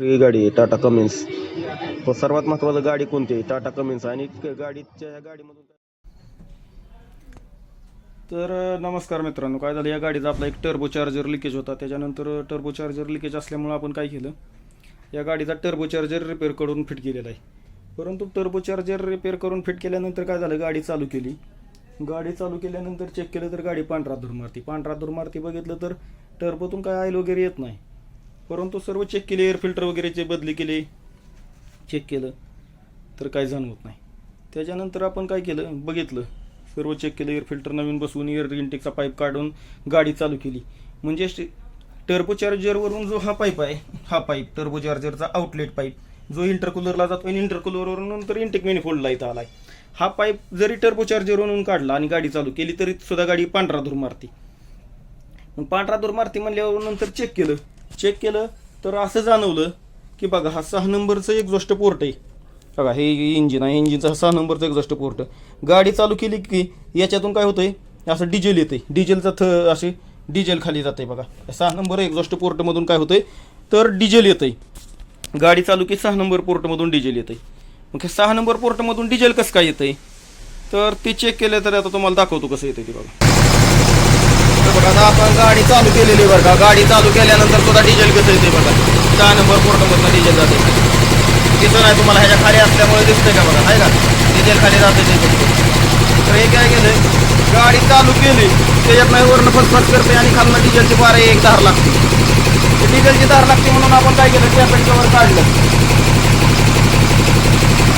ही गाडी आहे टाटा कमिन्स तो सर्वात महत्वाची गाडी कोणती आहे? टाटा कमिन्स आणि क- गाडीच्या ह्या गाडीमधून तर नमस्कार मित्रांनो. काय झालं? या गाडीचा आपला एक टर्बो चार्जर लिकेज होता. त्याच्यानंतर टर्बो चार्जर लिकेज असल्यामुळं आपण काय केलं? या गाडीचा टर्बो चार्जर रिपेअर करून फिट केलेला आहे. परंतु टर्बो चार्जर रिपेअर करून फिट केल्यानंतर काय झालं? गाडी चालू केली. गाडी चालू केल्यानंतर चेक केलं तर गाडी पांढरा धूर मारती. पांढरा धूर मारती बघितलं तर टर्बोतून काय आयल वगैरे येत नाही. परंतु सर्व चेक केले एअर फिल्टर वगैरेचे बदली केले. चेक केलं तर काय जाणवत नाही. त्याच्यानंतर आपण काय केलं? बघितलं. सर्व चेक केलं एअर फिल्टर नवीन बसवून एअर इंटेकचा पाईप काढून गाडी चालू केली. म्हणजे टर्बो चार्जरवरून जो हा पाईप आहे हा पाईप टर्बो चार्जरचा आउटलेट पाईप जो इंटरकुलरला जातो आणि इंटरकुलरवरून नंतर इंटेक मेनिफोल्डला इथं आला आहे हा पाईप जरी टर्बो चार्जरवरून काढला आणि गाडी चालू केली तरी सुद्धा गाडी पांढरा धूर मारते. मग पांढरा धूर मारते म्हणल्यावर नंतर चेक केलं. चेक केलं तर असं जाणवलं की बघा हा सहा नंबरचं एक्झॉस्ट पोर्ट आहे. बघा हे इंजिन आहे इंजिनचा सहा नंबरचं एक्झॉस्ट पोर्ट गाडी चालू केली की याच्यातून काय होतंय? असं डिझेल येते डिझेलचा थ असे डिझेल खाली जाते बघा. सहा नंबर एक्झॉस्ट पोर्टमधून काय होतंय? तर डिझेल आहे गाडी चालू की सहा नंबर पोर्टमधून डिझेल येतंय. मग हे सहा नंबर पोर्टमधून डिझेल कसं काय येतंय? तर ते चेक केलं तर आता तुम्हाला दाखवतो कसं येतं ते बघा. बघा आता आपण गाडी चालू केलेली बरं का? गाडी चालू केल्यानंतर सुद्धा डिझेल कसं येते बघा. चार नंबर पोर्टमधनं डिझेल जाते दिसत नाही तुम्हाला ह्याच्या खाली असल्यामुळे दिसतंय का बघा? आहे का डिझेल खाली जाते ते तर हे काय केलंय? गाडी चालू केली. त्याच्यात नाही वरनं फसफस करते आणि खालनं डिझेलची बारा एक धार लागते. ते डिझेलची धार लागते म्हणून आपण काय केलं? त्या वर काढलं.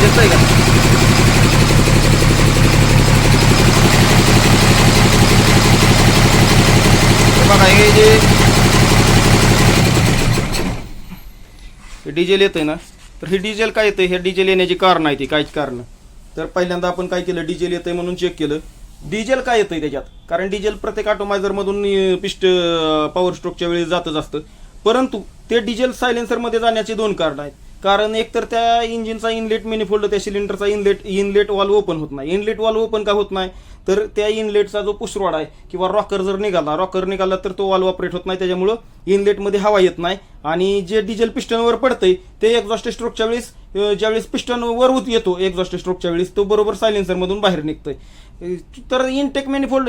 दिसतंय का? बघा हे जे डिझेल येतंय ना? तर हे डिझेल काय येतंय? हे डिझेल येण्याची कारण आहे ती काहीच कारण. तर पहिल्यांदा आपण काय केलं? डिझेल येतंय म्हणून चेक केलं. डिझेल काय येतंय त्याच्यात? कारण डिझेल प्रत्येक ऑटोमायझरमधून पिस्ट पॉवर स्ट्रोकच्या वेळी जातच असतं. परंतु ते डिझेल सायलेन्सरमध्ये जाण्याचे दोन कारण आहेत. कारण एकतर त्या इंजिनचा इनलेट मेनिफोल्ड त्या सिलेंडरचा इनलेट इनलेट वॉल ओपन होत नाही. इनलेट वॉल ओपन का होत नाही? तर त्या इनलेटचा जो पुसरॉड आहे किंवा रॉकर जर निघाला रॉकर निघाला तर तो वॉल ऑपरेट होत नाही. त्याच्यामुळं इनलेटमध्ये हवा येत नाही. आणि जे डिझेल पिस्टनवर पडतंय ते एक्झॉस्ट स्ट्रोकच्या वेळेस ज्यावेळेस पिस्टन वर होत येतो एक्झॉस्ट स्ट्रोकच्या वेळेस तो बरोबर सायलेन्सरमधून बाहेर निघतोय. तर इनटेक मॅनिफोल्ड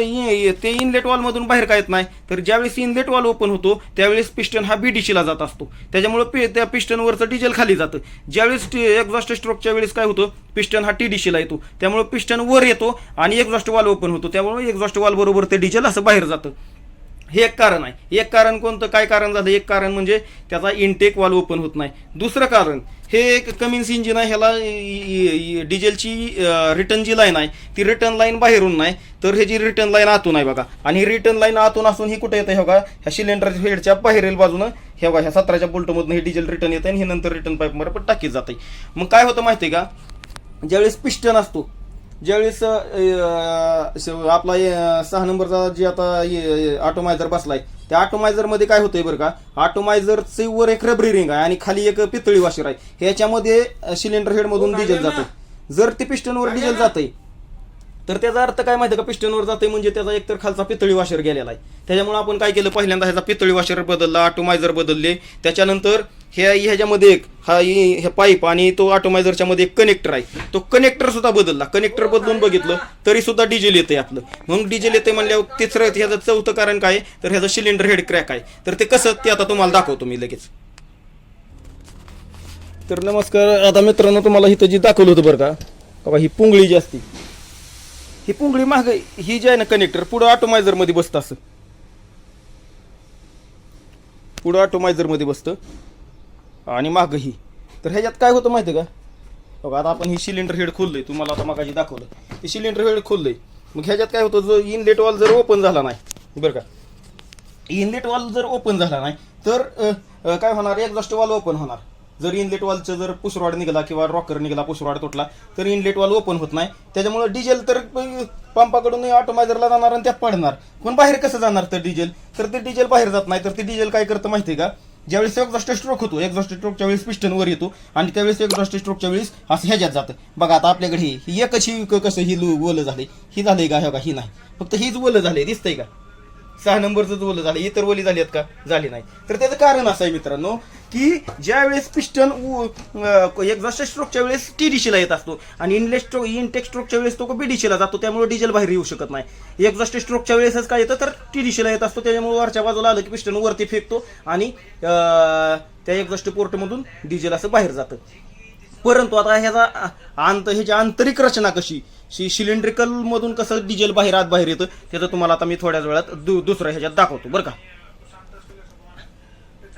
ते इनलेट वॉलमधून बाहेर काय येत नाही. तर ज्यावेळेस इनलेट वॉल ओपन होतो त्यावेळेस पिस्टन हा बीडीसीला जात असतो. त्याच्यामुळे पे त्या पिस्टनवरचं डिझेल खाली जातं. ज्यावेळेस एक्झॉस्ट स्ट्रोकच्या वेळेस काय होतं पिस्टन हा टी डीशीला येतो. त्यामुळे पिस्टन वर येतो आणि एक्झॉस्ट वॉल ओपन होतो. त्यामुळे एक्झॉस्ट वॉल बरोबर ते डिझेल असं बाहेर जातं. हे एक कारण आहे. एक कारण कोणतं? काय कारण झालं? एक कारण म्हणजे त्याचा इनटेक वॉल ओपन होत नाही. दुसरं कारण हे एक कमिन्स इंजिन आहे ह्याला डिझेलची रिटर्न जी लाईन आहे ती रिटर्न लाईन बाहेरून नाही तर ह्याची रिटर्न लाईन आतून आहे बघा. आणि ही रिटर्न लाईन आतून असून ही कुठे येते हे बघा? ह्या सिलेंडर हेडच्या बाहेरील बाजूनं हे बघा ह्या सतराच्या बोल्टमधून हे डिझेल रिटर्न येते आणि हे नंतर रिटर्न पाईपमध्ये पण टाकी जाते. मग काय होतं माहिती आहे का? ज्यावेळेस पिस्टन असतो ज्यावेळेस आपला सहा नंबरचा जे आता ऑटोमायझर बसलाय त्या ऑटोमायझरमध्ये काय होतंय बरं का ऑटोमायझरचे वर एक रबरी रिंग आहे आणि खाली एक पितळी वाशीर आहे ह्याच्यामध्ये सिलेंडर हेडमधून डिझेल जातं जर ते पिस्टनवर डिझेल जातंय तर त्याचा अर्थ काय माहिती का? पिस्टनवर जाते म्हणजे त्याचा एकतर खालचा पितळी वाशर गेलेला आहे. त्याच्यामुळे आपण काय केलं? पहिल्यांदा ह्याचा पितळी वाशर बदलला ऑटोमायझर बदलले. त्याच्यानंतर ह्या ह्याच्यामध्ये एक हा हे पाईप आणि तो ऑटोमायझरच्या मध्ये एक कनेक्टर आहे. तो कनेक्टर सुद्धा बदलला. कनेक्टर बदलून बघितलं तरी सुद्धा डिझेल येते आपलं. मग डिझेल येते म्हणल्यावर तिसरं ह्याचं चौथं कारण काय? तर ह्याचं सिलेंडर हेड क्रॅक आहे. तर ते कसं? ते आता तुम्हाला दाखवतो मी लगेच. तर नमस्कार आता मित्रांनो तुम्हाला इथं जी दाखवलं होतं बरं का? बाबा ही पुंगळी जी असती ही पुंगळी माग ही जी आहे ना कनेक्टर पुढं ऑटोमायझरमध्ये बसतं असं. पुढं ऑटोमायझरमध्ये बसतं. आणि माग ही. तर ह्याच्यात काय होतं माहिती आहे का? बघा आता आपण ही सिलेंडर हेड खोललंय. तुम्हाला आता मागाशी दाखवलं. हे सिलेंडर हेड खोललंय. मग ह्याच्यात काय होतं? जो इनलेट वॉल जर ओपन झाला नाही बरं का? इनलेट वॉल जर ओपन झाला नाही तर काय होणार? एक्झॉस्ट वॉल ओपन होणार. जर इनलेट वॉलचं जर पुसरवाड निघाला किंवा रॉकर निघाला पुसरवाड तुटला तर इनलेट वॉल ओपन होत नाही. त्याच्यामुळे डिझेल तर पंपाकडूनही पंपाकडून ऑटोमायझरला जाणार आणि त्यात पडणार. पण बाहेर कसं जाणार तर डिझेल तर ते डिझेल बाहेर जात नाही. तर ते डिझेल काय करतं माहिती आहे का? ज्यावेळेस एक्झॉस्ट स्ट्रोक होतो एक्झॉस्ट स्ट्रोकच्या वेळेस पिस्टन वर येतो आणि त्यावेळेस एक्झॉस्ट स्ट्रोकच्या वेळेस असं ह्याच्यात जातं. बघा आता आपल्याकडे ही एकच ही कसं ही लु- ओलं झाले. ही झालंय का? हे का ही नाही. फक्त हीच ओलं झाले दिसतंय का? सहा नंबरच ओलं झालं. इतर ओली झाली आहेत का? झाली नाही. तर त्याचं कारण असं आहे मित्रांनो की ज्या वेळेस पिस्टन एक्झॉस्ट स्ट्रोकच्या वेळेस टी डिशीला येत असतो आणि इनले स्ट्रोक इनटेक स्ट्रोकच्या वेळेस तो बी डिशीला जातो त्यामुळे डिझेल बाहेर येऊ शकत नाही. एक्झॉस्ट स्ट्रोकच्या वेळेसच काय येतं तर टी डिशीला येत असतो त्याच्यामुळे वरच्या बाजूला आलं की पिस्टन वरती फेकतो आणि त्या एक्झॉस्ट पोर्टमधून डिझेल असं बाहेर जातं. परंतु आता ह्याचा अंत ह्याची आंतरिक रचना कशी? शी सिलेंड्रिकल मधून कसं डिझेल बाहेर आत बाहेर येतं त्याचं तुम्हाला आता मी थोड्याच वेळात दु दुसरं ह्याच्यात दाखवतो बरं का?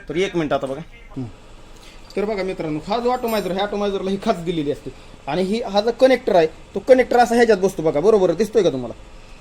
तर एक मिनिट आता बघा. तर बघा मित्रांनो हा जो ऑटोमायझर ह्या ऑटोमायझरला ही खाच दिलेली असते. आणि ही हा जो कनेक्टर आहे तो कनेक्टर असा ह्याच्यात बसतो बघा बरोबर दिसतोय का तुम्हाला?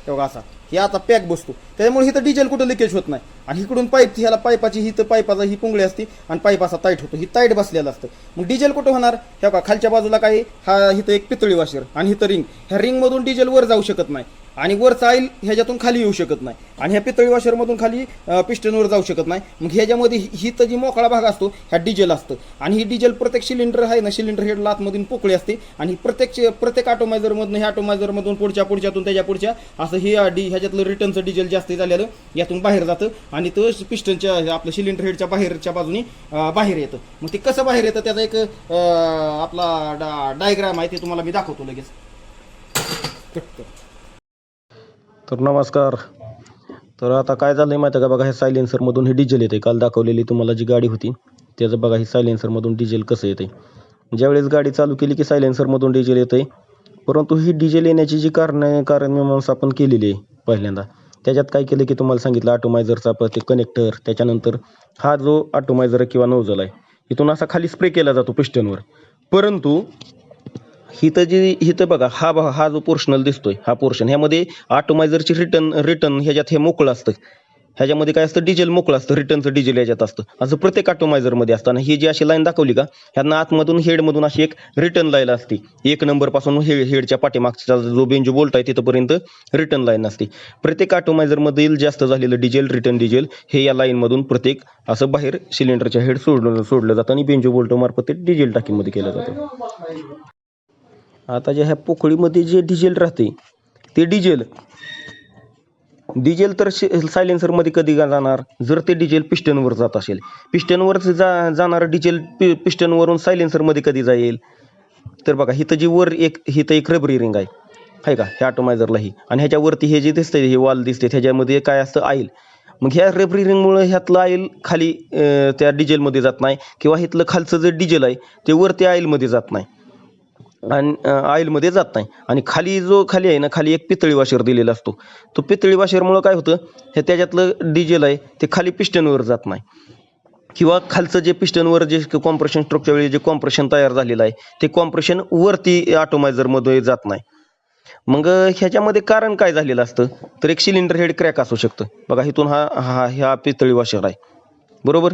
तेव्हा असा. हे आता पॅक बसतो. त्याच्यामुळे इथं डिझेल कुठं लिकेज होत नाही. आणि इकडून पाईप ह्याला पाईपाची ही तर पाईपाचा ही पुंगळी असते आणि पाईप असा टाईट होतो. ही टाईट बसलेला असतं. मग डिझेल कुठं होणार? हे का खालच्या बाजूला काय हा इथं एक पितळी वाशर आणि इथं रिंग ह्या रिंगमधून डिझेल वर जाऊ शकत नाही. आणि वरचा ऑइल ह्याच्यातून खाली येऊ शकत नाही. आणि ह्या पितळी वॉशरमधून खाली पिस्टनवर जाऊ शकत नाही. मग ह्याच्यामध्ये ही- ही तर जी मोकळा भाग असतो ह्या डिझेल असतं. आणि ही डिझेल प्रत्येक सिलेंडर आहे ना सिलेंडर हेड लातमधून पोकळी असते. आणि प्रत्येक प्रत्येक ऑटोमायझरमधून ह्या ऑटोमायझरमधून पुढच्या पुढच्यातून त्याच्या पुढच्या असं हे डी ह्याच्यातलं रिटर्नचं डिझेल जास्त झालेलं यातून बाहेर जातं. आणि तो पिस्टनच्या आपल्या सिलेंडर हेडच्या बाहेरच्या बाजूने बाहेर येतं. मग ते कसं बाहेर येतं त्याचा एक आपला आपला डायग्राम आहे ते तुम्हाला मी दाखवतो लगेच. कट तर नमस्कार. तर आता काय झालं आहे माहिती आहे का? बघा हे सायलेन्सरमधून हे डिझेल येते काल दाखवलेली तुम्हाला जी गाडी होती त्याचं बघा हे सायलेन्सरमधून डिझेल कसं येते ज्यावेळेस गाडी चालू केली की सायलेन्सरमधून डिझेल येते परंतु ही डिझेल येण्याची जी कारणं कारणमीमांसा आपण केलेली आहे पहिल्यांदा. त्याच्यात काय केलं की तुम्हाला सांगितलं ऑटोमायझरचा ते कनेक्टर त्याच्यानंतर हा जो ऑटोमायझर किंवा नोझल आहे इथून असा खाली स्प्रे केला जातो पिस्टनवर परंतु हिथं जी हिथं बघा हा बघा हा जो पोर्शनल दिसतोय हा पोर्शन ह्यामध्ये ऑटोमायझरची रिटर्न रिटर्न ह्याच्यात हे मोकळं असतं. ह्याच्यामध्ये काय असतं डिझेल मोकळं असतं रिटर्नचं डिझेल याच्यात असतं. असं प्रत्येक ऑटोमायझरमध्ये असताना ही जी अशी लाईन दाखवली का ह्यांना आतमधून हेडमधून अशी एक रिटर्न लाईन असते. एक नंबरपासून हेड हेडच्या पाठीमागचा जो बेंजो बोल्ट आहे तिथंपर्यंत रिटर्न लाईन असते प्रत्येक ऑटोमायझरमधील जास्त झालेलं डिझेल रिटर्न डिझेल हे या लाईनमधून प्रत्येक असं बाहेर सिलेंडरच्या हेड सोडलं सोडलं जातं आणि बेंजो बोल्ट मार्फत ते डिझेल टाकीमध्ये केलं जातं. आता जे ह्या पोकळीमध्ये जे डिझेल राहते ते डिझेल. डिझेल तर सायलेन्सरमध्ये कधी जाणार? जर ते डिझेल पिस्टनवर जात असेल. पिस्टनवर जा जाणारं डिझेल पि पिस्टनवरून सायलेन्सरमध्ये कधी जाईल? तर बघा हिथं जी वर एक हिथं एक रबरी रिंग आहे. आहे का? ह्या ऑटोमायझरला ही. आणि ह्याच्यावरती हे जे दिसतंय हे वॉल दिसते ह्याच्यामध्ये काय असतं आईल? मग ह्या रबरी रिंगमुळे ह्यातलं ऑइल खाली त्या डिझेलमध्ये जात नाही. किंवा ह्यातलं खालचं जे डिझेल आहे ते वरती आईलमध्ये जात नाही. आणि ऑइलमध्ये जात नाही. आणि खाली जो खाली आहे ना खाली एक पितळी वाशेर दिलेला असतो. तो पितळी वाशरमुळं काय होतं हे त्याच्यातलं डिझेल आहे ते खाली पिस्टनवर जात नाही. किंवा खालचं जे पिस्टनवर जे कॉम्प्रेशन स्ट्रोकच्या वेळी जे कॉम्प्रेशन तयार झालेलं आहे ते कॉम्प्रेशन वरती ऑटोमायझरमध्ये जात नाही. मग ह्याच्यामध्ये कारण काय झालेलं असतं? तर एक सिलेंडर हेड क्रॅक असू शकतं. बघा इथून हा हा ह्या पितळी वाशेर आहे. बरोबर?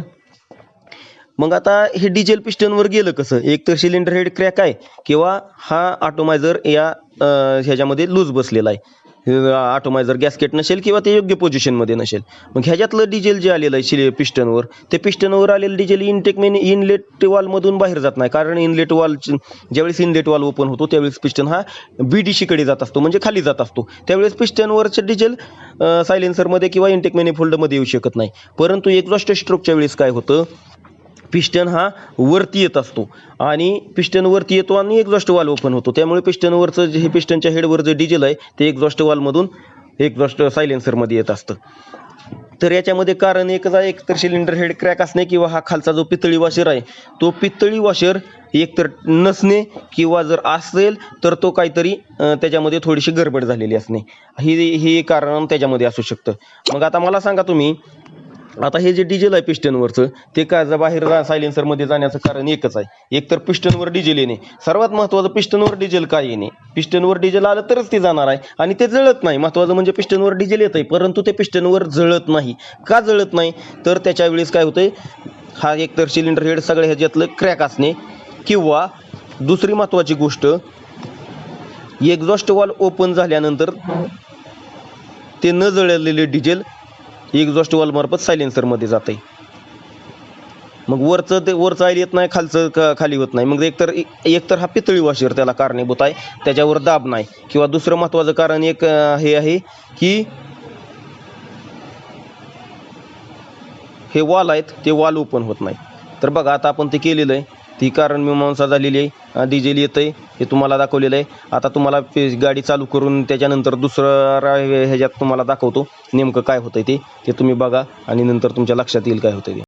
मग आता हे डिझेल पिस्टनवर गेलं कसं? एक तर सिलेंडर हेड क्रॅक आहे किंवा हा ऑटोमायझर या ह्याच्यामध्ये लूज बसलेला आहे. ऑटोमायझर गॅसकेट नसेल किंवा ते योग्य पोझिशनमध्ये नसेल. मग ह्याच्यातलं डिझेल जे आलेलं आहे शिले पिस्टनवर ते पिस्टनवर आलेलं डिझेल इनटेक मेन इनलेट वॉलमधून बाहेर जात नाही. कारण इनलेट वॉल ज्यावेळेस इनलेट वॉल ओपन होतो त्यावेळेस पिस्टन हा बी डी सीकडे जात असतो म्हणजे खाली जात असतो. त्यावेळेस पिस्टनवरचं डिझेल सायलेन्सरमध्ये किंवा इनटेक मेनिफोल्डमध्ये येऊ शकत नाही. परंतु एक्झॉस्ट स्ट्रोकच्या वेळेस काय होतं? पिस्टन हा वरती येत असतो. आणि पिस्टन वरती येतो आणि एक्झॉस्ट वाल ओपन होतो. त्यामुळे पिस्टनवरचं जे हे पिस्टनच्या हेडवर जे डिझेल आहे ते एक्झॉस्ट वालमधून एक्झॉस्ट सायलेन्सरमध्ये येत असतं. तर याच्यामध्ये कारण एकच आहे एक तर सिलेंडर हेड क्रॅक असणे किंवा हा खालचा जो पितळी वॉशर आहे तो पितळी वॉशर एकतर नसणे किंवा जर असेल तर तो काहीतरी त्याच्यामध्ये थोडीशी गडबड झालेली असणे. ही हे कारण त्याच्यामध्ये असू शकतं. मग आता मला सांगा तुम्ही आता हे जे डिझेल आहे पिस्टनवरचं ते काजा बाहेर जा सायलेन्सरमध्ये जाण्याचं कारण एकच आहे. एक तर पिस्टनवर डिझेल येणे. सर्वात महत्त्वाचं पिस्टनवर डिझेल काय येणे? पिस्टनवर डिझेल आलं तरच ते जाणार आहे. आणि ते जळत नाही. महत्त्वाचं म्हणजे पिस्टनवर डिझेल येत आहे परंतु ते पिस्टनवर जळत नाही. का जळत नाही? तर त्याच्या वेळेस काय होतंय? हा एक तर सिलेंडर हेड सगळ्या ह्याच्यातलं क्रॅक असणे. किंवा दुसरी महत्त्वाची गोष्ट एक्झॉस्ट वॉल ओपन झाल्यानंतर ते न जळलेले डिझेल एक्झॉस्ट वॉलमार्फत सायलेन्सरमध्ये जाते मग वरचं ते वरचं आईल येत नाही खालचं का खाली होत नाही. मग एकतर एकतर हा पितळी वाशीर त्याला कारणीभूत आहे. त्याच्यावर दाब नाही. किंवा दुसरं महत्त्वाचं कारण एक हे आहे की हे वॉल आहेत ते वॉल ओपन होत नाही. तर बघा आता आपण ते केलेलं आहे. ती कारण मीमांसा झालेली आहे. डिझेल येतं आहे हे तुम्हाला दाखवलेलं आहे. आता तुम्हाला पे गाडी चालू करून त्याच्यानंतर दुसरं ह्याच्यात तुम्हाला दाखवतो नेमकं काय होतं ते. ते तुम्ही बघा आणि नंतर तुमच्या लक्षात येईल काय होतं ते.